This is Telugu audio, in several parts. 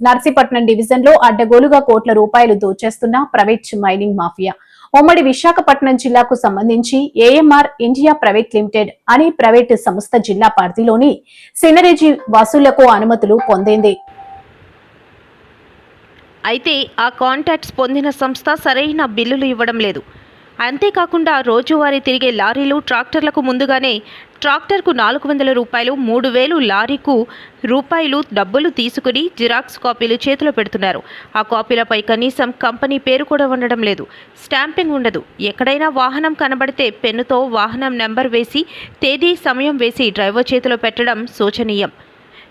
నర్సీపట్నం డివిజన్లో అడ్డగోలుగా కోట్ల రూపాయలు దోచేస్తున్న ప్రైవేట్ మైనింగ్ మాఫియా. ఉమ్మడి విశాఖపట్నం జిల్లాకు సంబంధించి ఏఎంఆర్ ఇండియా ప్రైవేట్ లిమిటెడ్ అనే ప్రైవేట్ సంస్థ జిల్లా పరిధిలోని సినరేజీ వసూళ్ళకు అనుమతులు పొందింది. అయితే ఆ కాంటాక్ట్స్ పొందిన సంస్థ సరైన బిల్లులు ఇవ్వడం లేదు. అంతేకాకుండా రోజువారీ తిరిగే లారీలు ట్రాక్టర్లకు ముందుగానే ట్రాక్టర్కు నాలుగు వందల రూపాయలు మూడు వేలు లారీకు రూపాయలు డబ్బులు తీసుకుని జిరాక్స్ కాపీలు చేతిలో పెడుతున్నారు. ఆ కాపీలపై కనీసం కంపెనీ పేరు కూడా ఉండడం లేదు. స్టాంపింగ్ ఉండదు. ఎక్కడైనా వాహనం కనబడితే పెన్నుతో వాహనం నెంబర్ వేసి తేదీ సమయం వేసి డ్రైవర్ చేతిలో పెట్టడం శోచనీయం.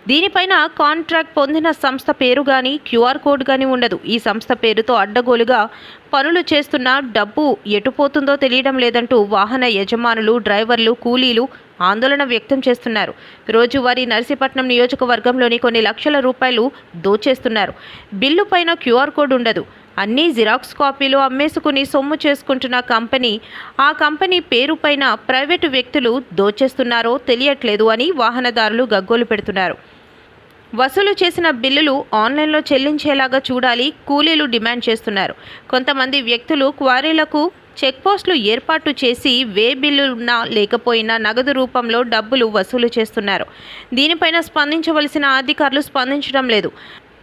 దీనిపైన కాంట్రాక్ట్ పొందిన సంస్థ పేరు కానీ క్యూఆర్ కోడ్ కానీ ఉండదు. ఈ సంస్థ పేరుతో అడ్డగోలుగా పనులు చేస్తున్న డబ్బు ఎటుపోతుందో తెలియడం లేదంటూ వాహన యజమానులు డ్రైవర్లు కూలీలు ఆందోళన వ్యక్తం చేస్తున్నారు. రోజువారీ నర్సీపట్నం నియోజకవర్గంలోని కొన్ని లక్షల రూపాయలు దోచేస్తున్నారు. బిల్లు పైన క్యూఆర్ కోడ్ ఉండదు. అన్నీ జిరాక్స్ కాపీలు అమ్మేసుకుని సొమ్ము చేసుకుంటున్న కంపెనీ ఆ కంపెనీ పేరుపైన ప్రైవేటు వ్యక్తులు దోచేస్తున్నారో తెలియట్లేదు అని వాహనదారులు గగ్గోలు పెడుతున్నారు. వసూలు చేసిన బిల్లులు ఆన్లైన్లో చెల్లించేలాగా చూడాలి కూలీలు డిమాండ్ చేస్తున్నారు. కొంతమంది వ్యక్తులు క్వారీలకు చెక్పోస్టులు ఏర్పాటు చేసి వే బిల్లున్నా లేకపోయినా నగదు రూపంలో డబ్బులు వసూలు చేస్తున్నారు. దీనిపైన స్పందించవలసిన అధికారులు స్పందించడం లేదు.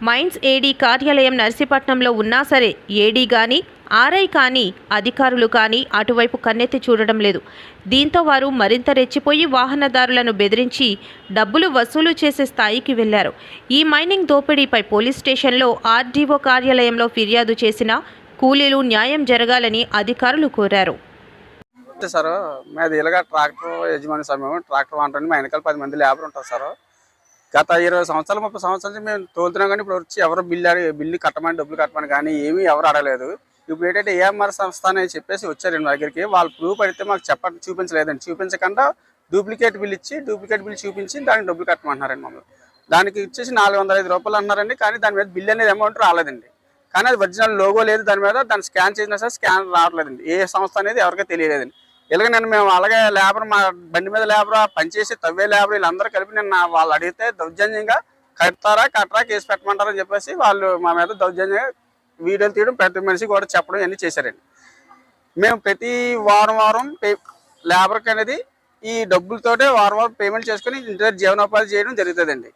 మైన్స్ ఏడీ కార్యాలయం నర్సీపట్నంలో ఉన్నా సరే ఏడీ కానీ ఆర్ఐ కానీ అధికారులు కానీ అటువైపు కన్నెత్తి చూడడం లేదు. దీంతో వారు మరింత రెచ్చిపోయి వాహనదారులను బెదిరించి డబ్బులు వసూలు చేసే స్థాయికి వెళ్ళారు. ఈ మైనింగ్ దోపిడీపై పోలీస్ స్టేషన్లో ఆర్డీఓ కార్యాలయంలో ఫిర్యాదు చేసిన కూలీలు న్యాయం జరగాలని అధికారులు కోరారు. సార్ మాది ఇలాగ ట్రాక్టర్ యజమాని సార్ మేము ట్రాక్టర్ వాంటండి మా వెనకాల పది మంది లేబర్ ఉంటారు సార్. గత ఇరవై సంవత్సరాలు ముప్పై సంవత్సరాల నుంచి మేము తోలుతున్నాం కానీ ఇప్పుడు వచ్చి ఎవరు బిల్లు అడిగి బిల్లు కట్టమని డబ్బులు కట్టమని కానీ ఏమీ ఎవరు అడగలేదు. ఇప్పుడు ఏంటంటే ఏఎంఆర్ సంస్థ అని చెప్పేసి వచ్చారు మా దగ్గరికి. వాళ్ళు ప్రూఫ్ అయితే మాకు చెప్ప చూపించలేదండి. చూపించకుండా డూప్లికేట్ బిల్ ఇచ్చి డూప్లికేట్ బిల్ చూపించి దానికి డబ్బులు కట్టమంటున్నారండి మమ్మల్ని. దానికి ఇచ్చేసి నాలుగు వందల ఐదు రూపాయలు అన్నారండి కానీ దాని మీద బిల్ అనేది అమౌంట్ రాలేదండి. కానీ అది ఒరిజినల్ లోగో లేదు దాని మీద దాన్ని స్కాన్ చేసినా సరే స్కాన్ రావట్లేదండి. ఏ సంస్థ అనేది ఎవరికీ తెలియలేదండి. ఇలాగ నేను మేము అలాగే లేబర్ మా బండి మీద లేబర్ పనిచేసి తవ్వే లేబర్ వీళ్ళందరూ కలిపి నిన్న వాళ్ళు అడిగితే దౌర్జన్యంగా కడతారా కట్టరా కేసు పెట్టమంటారని చెప్పేసి వాళ్ళు మా మీద దౌర్జన్యంగా వీడియోలు తీయడం ప్రతి మనిషి కూడా చెప్పడం ఇవన్నీ చేశారండి. మేము ప్రతి వారం వారం పే లేబర్కి అనేది ఈ డబ్బులతోటే వారం వారం పేమెంట్ చేసుకుని ఇంటి దగ్గర జీవనోపాధి చేయడం జరుగుతుందండి.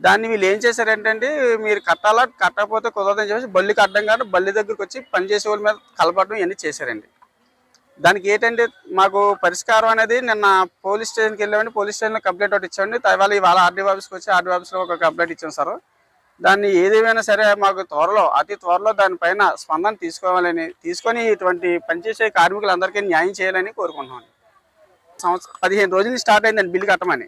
దాన్ని వీళ్ళు ఏం చేశారంటే మీరు కట్టాలా కట్టకపోతే కుదరదని చెప్పేసి బల్లి కట్టడం కానీ బల్లి దగ్గరికి వచ్చి పనిచేసే వాళ్ళ మీద కలపడం ఇవన్నీ చేశారండి. దానికి ఏంటంటే మాకు పరిష్కారం అనేది నిన్న పోలీస్ స్టేషన్కి వెళ్ళామండి. పోలీస్ స్టేషన్లో కంప్లైంట్ ఒకటి ఇచ్చామండి. ఇవాళ ఇవాళ ఆర్డీ ఆఫీస్కి వచ్చి ఆర్డీ ఆఫీస్లో ఒక కంప్లైంట్ ఇచ్చాం సార్. దాన్ని ఏదేమైనా సరే మాకు త్వరలో అతి త్వరలో దానిపైన స్పందన తీసుకోవాలని తీసుకొని ఇటువంటి పనిచేసే కార్మికులందరికీ న్యాయం చేయాలని కోరుకుంటున్నాం సంవత్సరం పదిహేను రోజులు స్టార్ట్ అయిందండి బిల్లు కట్టమని.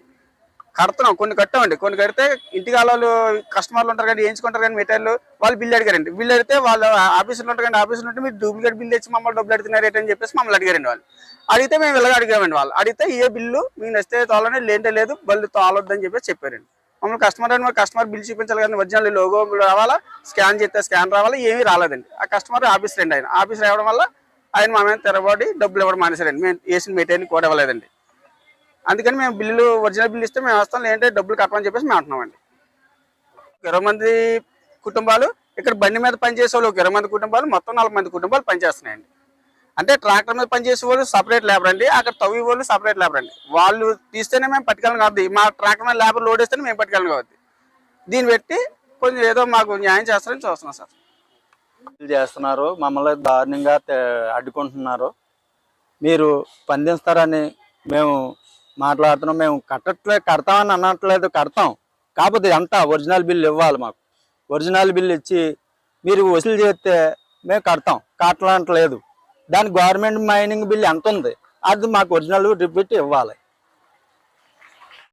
కడుతున్నాం. కొన్ని కట్టామండి. కొన్ని కడితే ఇంటికి వాళ్ళు కస్టమర్లు ఉంటారు కానీ వేయించుకుంటారు కానీ మెటీరియల్ వాళ్ళు బిల్లు అడిగారండి. బిల్లు అడిగితే వాళ్ళు ఆఫీసులో ఉంటారు కానీ ఆఫీసులు ఉంటే మీరు డూప్లికేట్ బిల్లు ఇచ్చి మమ్మల్ని డబ్బులు అడుగుతున్నారు ఏంటని చెప్పేసి మమ్మల్ని అడిగారండి వాళ్ళు. అడిగితే మేము ఇలాగ అడిగామండి వాళ్ళు. అడిగితే ఏ బిల్లు మీకు నచ్చితే తోలని లేంటే లేదు బల్లు తోలొద్దని చెప్పేసి చెప్పారండి. మమ్మల్ని కస్టమర్ అని కస్టమర్ బిల్ చూపించాలి కానీ ఒరిజినల్ లోగో రావాలా స్కాన్ చేస్తే స్కాన్ రావాలా ఏమీ రాలేదండి. ఆ కస్టమర్ ఆఫీస్ రండి ఆయన. ఆఫీస్ రావడం వల్ల ఆయన మా మీద తెరబడి డబ్బులు ఇవ్వడం మానేశారండి. మేము వేసిన మెటీరియల్ కూడా ఇవ్వలేదండి. అందుకని మేము బిల్లు ఒరిజినల్ బిల్లు ఇస్తే మేము వస్తాం లేదంటే డబ్బులు కట్టమని చెప్పేసి మేము అంటున్నామండి ఇరవై మంది కుటుంబాలు ఇక్కడ బండి మీద పనిచేసే వాళ్ళు ఒక ఇరవై మంది కుటుంబాలు మొత్తం నలభై మంది కుటుంబాలు పనిచేస్తున్నాయండి. అంటే ట్రాక్టర్ మీద పనిచేసే వాళ్ళు సపరేట్ లేబర్ అండి అక్కడ తవ్వి వాళ్ళు సపరేట్ లేబర్ అండి. వాళ్ళు తీస్తేనే మేము పట్టుకెళ్ళం కాబట్టి మా ట్రాక్టర్ మీద లేబర్ లోడ్ వేస్తేనే మేము పట్టుకెళ్ళం కావద్దు దీన్ని పెట్టి కొంచెం ఏదో మాకు న్యాయం చేస్తారని చూస్తున్నాం సార్. చేస్తున్నారు మమ్మల్ని దారుణంగా అడ్డుకుంటున్నారు. మీరు స్పందిస్తారని మేము మాట్లాడుతున్నాం మేము కట్టట్లేదు కడతామని అనట్లేదు కడతాం. కాకపోతే ఎంత ఒరిజినల్ బిల్ ఇవ్వాలి మాకు. ఒరిజినల్ బిల్ ఇచ్చి మీరు వసూలు చేస్తే మేము కడతాం. కట్టలేదు దాని గవర్నమెంట్ మైనింగ్ బిల్ ఎంత ఉంది అది మాకు ఒరిజినల్ రిపీట్ ఇవ్వాలి.